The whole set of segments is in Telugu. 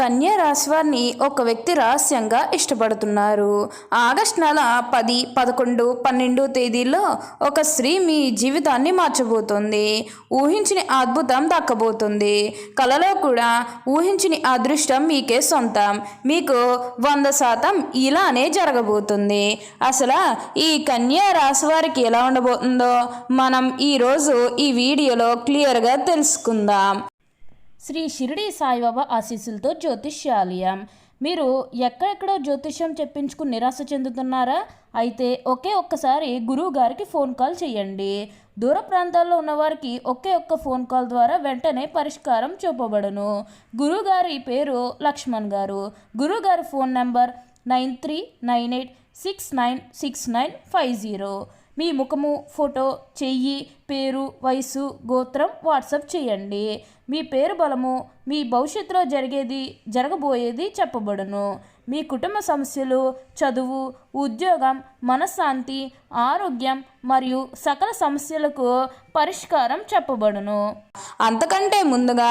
కన్యా రాశివారిని ఒక వ్యక్తి రహస్యంగా ఇష్టపడుతున్నారు. ఆగస్ట్ నెల పది పదకొండు పన్నెండు తేదీల్లో ఒక స్త్రీ మీ జీవితాన్ని మార్చబోతుంది. ఊహించిన అద్భుతం దక్కబోతుంది. కలలో కూడా ఊహించిన అదృష్టం మీకే సొంతం. మీకు వంద శాతం ఇలానే జరగబోతుంది. అసలు ఈ కన్యా రాశి వారికి ఎలా ఉండబోతుందో మనం ఈరోజు ఈ వీడియోలో క్లియర్గా తెలుసుకుందాం. శ్రీ షిరిడి సాయిబాబా ఆశీస్సులతో జ్యోతిష్యాలయం. మీరు ఎక్కడెక్కడో జ్యోతిష్యం చెప్పించుకుని నిరాశ చెందుతున్నారా? అయితే ఒకే ఒక్కసారి గురువు గారికి ఫోన్ కాల్ చేయండి. దూర ప్రాంతాల్లో ఉన్నవారికి ఒకే ఒక్క ఫోన్ కాల్ ద్వారా వెంటనే పరిష్కారం చూపబడును. గురువుగారి పేరు లక్ష్మణ్ గారు. గురువుగారి phone number nine three nine eight six nine six nine five zero. మీ ముఖము ఫోటో చెయ్యి పేరు వయసు గోత్రం వాట్సాప్ చేయండి. మీ పేరు బలము మీ భవిష్యత్తులో జరిగేది జరగబోయేది చెప్పబడును. మీ కుటుంబ సమస్యలు చదువు ఉద్యోగం మనశ్శాంతి ఆరోగ్యం మరియు సకల సమస్యలకు పరిష్కారం చెప్పబడును. అంతకంటే ముందుగా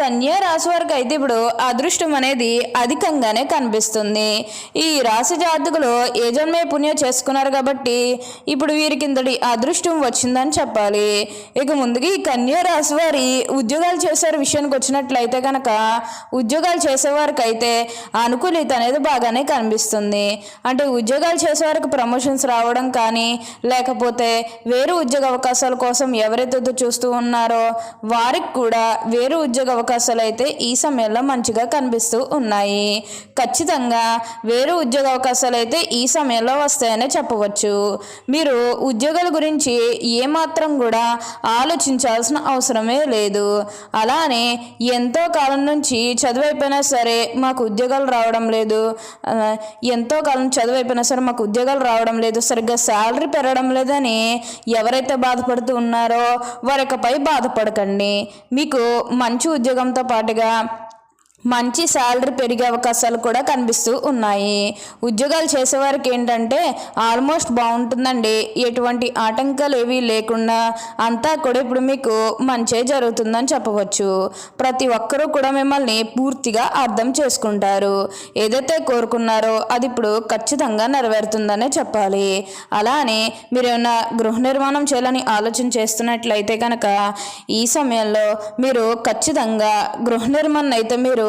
కన్యా రాశి వారికి అయితే ఇప్పుడు అదృష్టం అనేది అధికంగానే కనిపిస్తుంది. ఈ రాశి జాతకులు ఏ జన్మే పుణ్యం చేసుకున్నారు కాబట్టి ఇప్పుడు వీరికి ఇంతటి అదృష్టం వచ్చిందని చెప్పాలి. ఇక ముందుగా ఈ కన్యా రాశి వారి ఉద్యోగాలు చేసే విషయానికి వచ్చినట్లయితే కనుక ఉద్యోగాలు చేసేవారికి అయితే అనుకూలిత అనేది బాగానే కనిపిస్తుంది. అంటే ఉద్యోగాలు చేసేవారికి ప్రమోషన్స్ రావడం కానీ లేకపోతే వేరే ఉద్యోగ అవకాశాల కోసం ఎవరైతే చూస్తూ ఉన్నారో వారికి కూడా వేరే ఉద్యోగ అవకాశాలు అయితే ఈ సమయంలో మంచిగా కనిపిస్తూ ఉన్నాయి. ఖచ్చితంగా వేరే ఉద్యోగ అవకాశాలు అయితే ఈ సమయంలో వస్తాయనే చెప్పవచ్చు. మీరు ఉద్యోగాల గురించి ఏమాత్రం కూడా ఆలోచించాల్సిన అవసరమే లేదు. అలానే ఎంతో కాలం నుంచి చదువు అయిపోయినా సరే మాకు ఉద్యోగాలు రావడం లేదు. ఎంతో కాలం చదువు అయిపోయినా సరే మాకు ఉద్యోగాలు రావడం లేదు. సరిగ్గా శాలరీ పెరగడం లేదని ఎవరైతే బాధపడుతూ ఉన్నారో వారికపై బాధపడకండి. మీకు మంచి ఉద్యోగం ఉద్యోగంతో పాటుగా మంచి శాలరీ పెరిగే అవకాశాలు కూడా కనిపిస్తూ ఉన్నాయి. ఉద్యోగాలు చేసేవారికి ఏంటంటే ఆల్మోస్ట్ బాగుంటుందండి. ఎటువంటి ఆటంకాలు ఏవి లేకుండా అంతా కూడా ఇప్పుడు మీకు మంచే జరుగుతుందని చెప్పవచ్చు. ప్రతి ఒక్కరూ కూడా మిమ్మల్ని పూర్తిగా అర్థం చేసుకుంటారు. ఏదైతే కోరుకున్నారో అది ఇప్పుడు ఖచ్చితంగా నెరవేరుతుందనే చెప్పాలి. అలానే మీరు ఏమైనా గృహ నిర్మాణం చేయాలని ఆలోచన చేస్తున్నట్లయితే కనుక ఈ సమయంలో మీరు ఖచ్చితంగా గృహ నిర్మాణం అయితే మీరు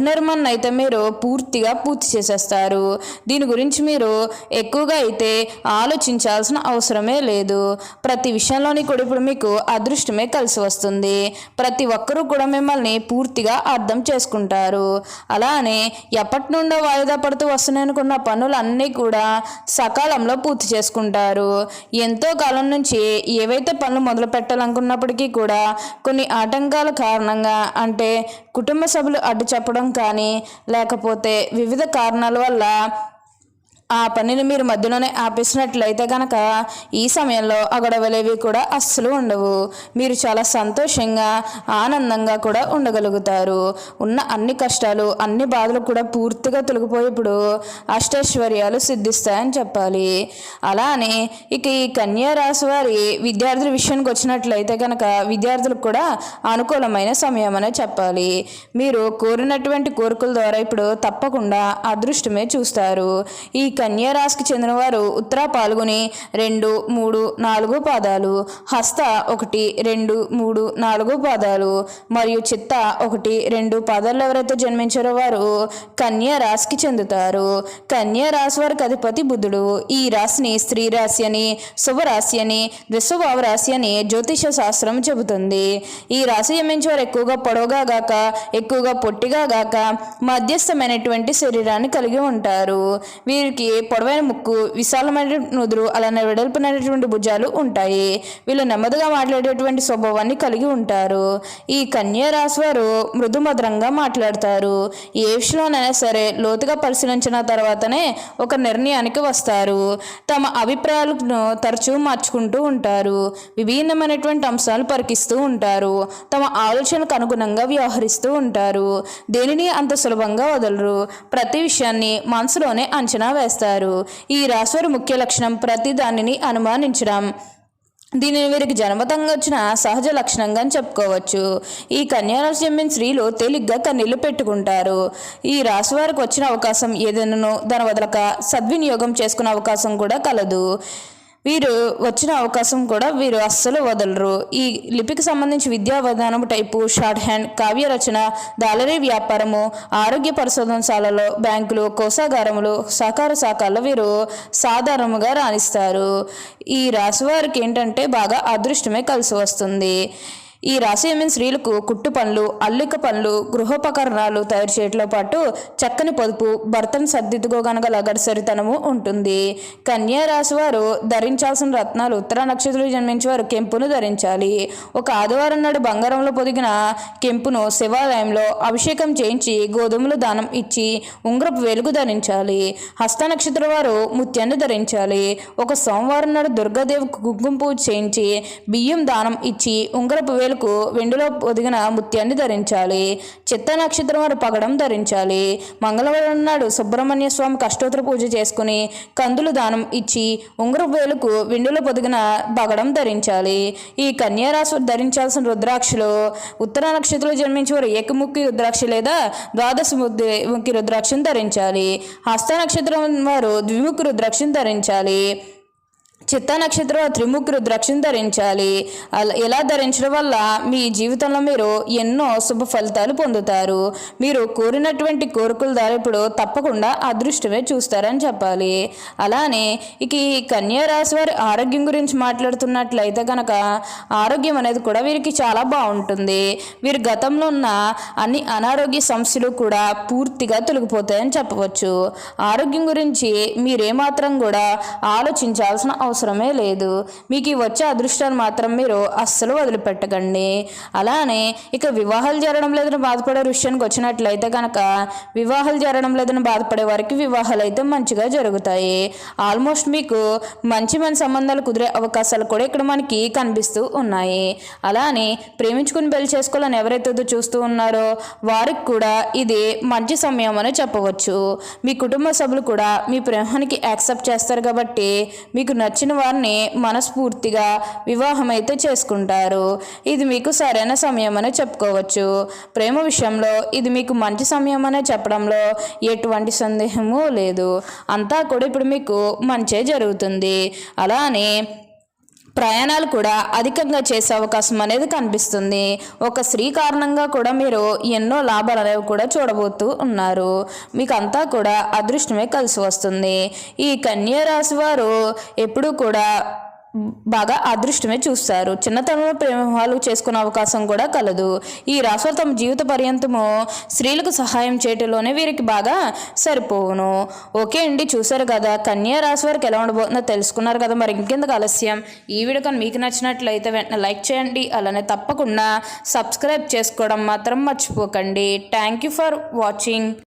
నిర్మాణం అయితే మీరు పూర్తిగా పూర్తి చేసేస్తారు. దీని గురించి మీరు ఎక్కువగా అయితే ఆలోచించాల్సిన అవసరమే లేదు. ప్రతి విషయంలోని కూడా ఇప్పుడు మీకు అదృష్టమే కలిసి వస్తుంది. ప్రతి ఒక్కరూ కూడా మిమ్మల్ని పూర్తిగా అర్థం చేసుకుంటారు. అలానే ఎప్పటి నుండో వాయిదా పడుతూ వస్తున్నాయనుకున్న పనులన్నీ కూడా సకాలంలో పూర్తి చేసుకుంటారు. ఎంతో కాలం నుంచి ఏవైతే పనులు మొదలు పెట్టాలనుకున్నప్పటికీ కూడా కొన్ని ఆటంకాల కారణంగా అంటే కుటుంబ సభ్యులు అడ్డు చెప్పడం కానీ లేకపోతే వివిధ కారణాల వల్ల ఆ పనిని మీరు మధ్యలోనే ఆపేసినట్లయితే కనుక ఈ సమయంలో ఆ గొడవలేవి కూడా అస్సలు ఉండవు. మీరు చాలా సంతోషంగా ఆనందంగా కూడా ఉండగలుగుతారు. ఉన్న అన్ని కష్టాలు అన్ని బాధలు కూడా పూర్తిగా తొలగిపోయి ఇప్పుడు అష్టైశ్వర్యాలు సిద్ధిస్తాయని చెప్పాలి. అలానే ఇక ఈ కన్యా రాశి వారి విద్యార్థుల విషయానికి వచ్చినట్లయితే కనుక విద్యార్థులకు కూడా అనుకూలమైన సమయం అనే చెప్పాలి. మీరు కోరినటువంటి కోరికల ద్వారా ఇప్పుడు తప్పకుండా అదృష్టమే చూస్తారు. ఈ కన్యరాశికి చెందినవారు ఉత్తర పాల్గొని రెండు మూడు నాలుగు పాదాలు హస్త ఒకటి రెండు మూడు నాలుగు పాదాలు మరియు చిత్త ఒకటి రెండు పాదాలు ఎవరైతే జన్మించారో వారు కన్యా రాశికి చెందుతారు. కన్యా రాశి వారికి అధిపతి బుధుడు. ఈ రాశిని స్త్రీ రాశి అని శుభరాశి అని విశ్వభావ రాశి అని జ్యోతిష శాస్త్రం చెబుతుంది. ఈ రాశి జన్మించే వారు ఎక్కువగా పొడవుగా గాక ఎక్కువగా పొట్టిగా గాక మధ్యస్థమైనటువంటి శరీరాన్ని కలిగి ఉంటారు. వీరికి పొడవైన ముక్కు విశాలమైన నుదురు అలానే వెడల్పునైనటువంటి భుజాలు ఉంటాయి. వీళ్ళు నెమ్మదిగా మాట్లాడేటువంటి స్వభావాన్ని కలిగి ఉంటారు. ఈ కన్యా రాశి వారు మృదుమధురంగా మాట్లాడతారు. ఏ విషయంలోనైనా సరే లోతుగా పరిశీలించిన తర్వాతనే ఒక నిర్ణయానికి వస్తారు. తమ అభిప్రాయాలను తరచూ మార్చుకుంటూ ఉంటారు. విభిన్నమైనటువంటి అంశాలు పరికిస్తూ ఉంటారు. తమ ఆలోచనకు అనుగుణంగా వ్యవహరిస్తూ ఉంటారు. దేనిని అంత సులభంగా వదలరు. ప్రతి విషయాన్ని మనసులోనే అంచనా వేస్తారు. ఈ రాశివారి ముఖ్య లక్షణం ప్రతి దానిని అనుమానించడం. దీనిని వీరికి జన్మతంగా వచ్చిన సహజ లక్షణంగా అని చెప్పుకోవచ్చు. ఈ కన్యారాశి చెందిన స్త్రీలు తేలిగ్గా కన్నీళ్ళు పెట్టుకుంటారు. ఈ రాశి వారికి వచ్చిన అవకాశం ఏదైనానో దాని వదలక సద్వినియోగం చేసుకునే అవకాశం కూడా కలదు. వీరు వచ్చిన అవకాశం కూడా వీరు అస్సలు వదలరు. ఈ లిపికి సంబంధించి విద్యా విధానం టైపు షార్ట్ హ్యాండ్ కావ్య రచన దాలరీ వ్యాపారము ఆరోగ్య పరిశోధనశాలలో బ్యాంకులు కోసాగారములు సహకార శాఖల్లో వీరు సాధారణంగా రాణిస్తారు. ఈ రాశి వారికి ఏంటంటే బాగా అదృష్టమే కలిసి వస్తుంది. ఈ రాశి స్త్రీలకు కుట్టు పనులు అల్లిక పనులు గృహోపకరణాలు తయారు చేయడంతో పాటు చక్కని పొదుపు భర్తను సర్దిద్దుకోగనగల గడిసరితనము ఉంటుంది. కన్యా రాశి వారు ధరించాల్సిన రత్నాలు ఉత్తర నక్షత్రం జన్మించే వారు కెంపును ధరించాలి. ఒక ఆదివారం నాడు బంగారంలో పొదిగిన కెంపును శివాలయంలో అభిషేకం చేయించి గోధుమలు దానం ఇచ్చి ఉంగరపు వెలుగు ధరించాలి. హస్త నక్షత్ర వారు ముత్యాన్ని ధరించాలి. ఒక సోమవారం నాడు దుర్గాదేవికి కుంకుమ పూజ చేయించి బియ్యం దానం ఇచ్చి ఉంగరపు వేలు వేలుకు వెండిలో ఒదిగిన ముత్యాన్ని ధరించాలి. చిత్త నక్షత్రం వారు పగడం ధరించాలి. మంగళవారం నాడు సుబ్రహ్మణ్య స్వామి కష్టోత్తర పూజ చేసుకుని కందులు దానం ఇచ్చి ఉంగరు వేలుకు వెండిలో పొదిగిన పగడం ధరించాలి. ఈ కన్యారాశి ధరించాల్సిన రుద్రాక్షలు ఉత్తర నక్షత్రంలో జన్మించే వారు ఏకముఖి రుద్రాక్ష లేదా ద్వాదశ ముఖి రుద్రాక్షను ధరించాలి. హస్త నక్షత్రం వారు ద్విముఖి రుద్రాక్షను ధరించాలి. చిత్త నక్షత్రం త్రిముఖి రుద్రాక్షను ధరించాలి. అలా ధరించడం వల్ల మీ జీవితంలో మీరు ఎన్నో శుభ ఫలితాలు పొందుతారు. మీరు కోరినటువంటి కోరికల ద్వారా ఇప్పుడు తప్పకుండా అదృష్టమే చూస్తారని చెప్పాలి. అలానే ఇక ఈ కన్యా రాశి వారి ఆరోగ్యం గురించి మాట్లాడుతున్నట్లయితే కనుక ఆరోగ్యం అనేది కూడా వీరికి చాలా బాగుంటుంది. వీరు గతంలో ఉన్న అన్ని అనారోగ్య సమస్యలు కూడా పూర్తిగా తొలగిపోతాయని చెప్పవచ్చు. ఆరోగ్యం గురించి మీరేమాత్రం కూడా ఆలోచించాల్సిన అవసరం అవసరమే లేదు. మీకు ఈ వచ్చే అదృష్టాన్ని మాత్రం మీరు అస్సలు వదిలిపెట్టకండి. అలానే ఇక వివాహాలు జరగడం లేదని బాధపడే విషయానికి వచ్చినట్లయితే కనుక వివాహాలు జరగడం లేదని బాధపడే వారికి వివాహాలు అయితే మంచిగా జరుగుతాయి. ఆల్మోస్ట్ మీకు మంచి మంచి సంబంధాలు కుదిరే అవకాశాలు కూడా ఇక్కడ మనకి కనిపిస్తూ ఉన్నాయి. అలానే ప్రేమించుకుని పెళ్ళి చేసుకోవాలని ఎవరైతే చూస్తూ ఉన్నారో వారికి కూడా ఇది మంచి సమయం అని చెప్పవచ్చు. మీ కుటుంబ సభ్యులు కూడా మీ ప్రేమానికి యాక్సెప్ట్ చేస్తారు కాబట్టి మీకు నచ్చిన వారిని మనస్ఫూర్తిగా వివాహం అయితే చేసుకుంటారు. ఇది మీకు సరైన సమయం అని చెప్పుకోవచ్చు. ప్రేమ విషయంలో ఇది మీకు మంచి సమయం అనే చెప్పడంలో ఎటువంటి సందేహము లేదు. అంతా కూడా ఇప్పుడు మీకు మంచే జరుగుతుంది. అలానే ప్రయాణాలు కూడా అధికంగా చేసే అవకాశం అనేది కనిపిస్తుంది. ఒక స్త్రీ కారణంగా కూడా మీరు ఎన్నో లాభాలు అనేవి కూడా చూడబోతూ ఉన్నారు. మీకు అంతా కూడా అదృష్టమే కలిసి వస్తుంది. ఈ కన్యా రాశి వారు ఎప్పుడూ కూడా బాగా అదృష్టమే చూస్తారు. చిన్నతనంలో ప్రేమహాలు చేసుకునే అవకాశం కూడా కలదు. ఈ రాశులు తమ జీవిత పర్యంతము స్త్రీలకు సహాయం చేయటంలోనే వీరికి బాగా సరిపోవును. ఓకే అండి చూశారు కదా? కన్యా రాశి వారికి ఎలా ఉండబోతుందో తెలుసుకున్నారు కదా? మరి ఇంకెందుకు ఆలస్యం? ఈ వీడియో కానీ మీకు నచ్చినట్లయితే వెంటనే లైక్ చేయండి. అలానే తప్పకుండా సబ్స్క్రైబ్ చేసుకోవడం మాత్రం మర్చిపోకండి. Thank you for watching.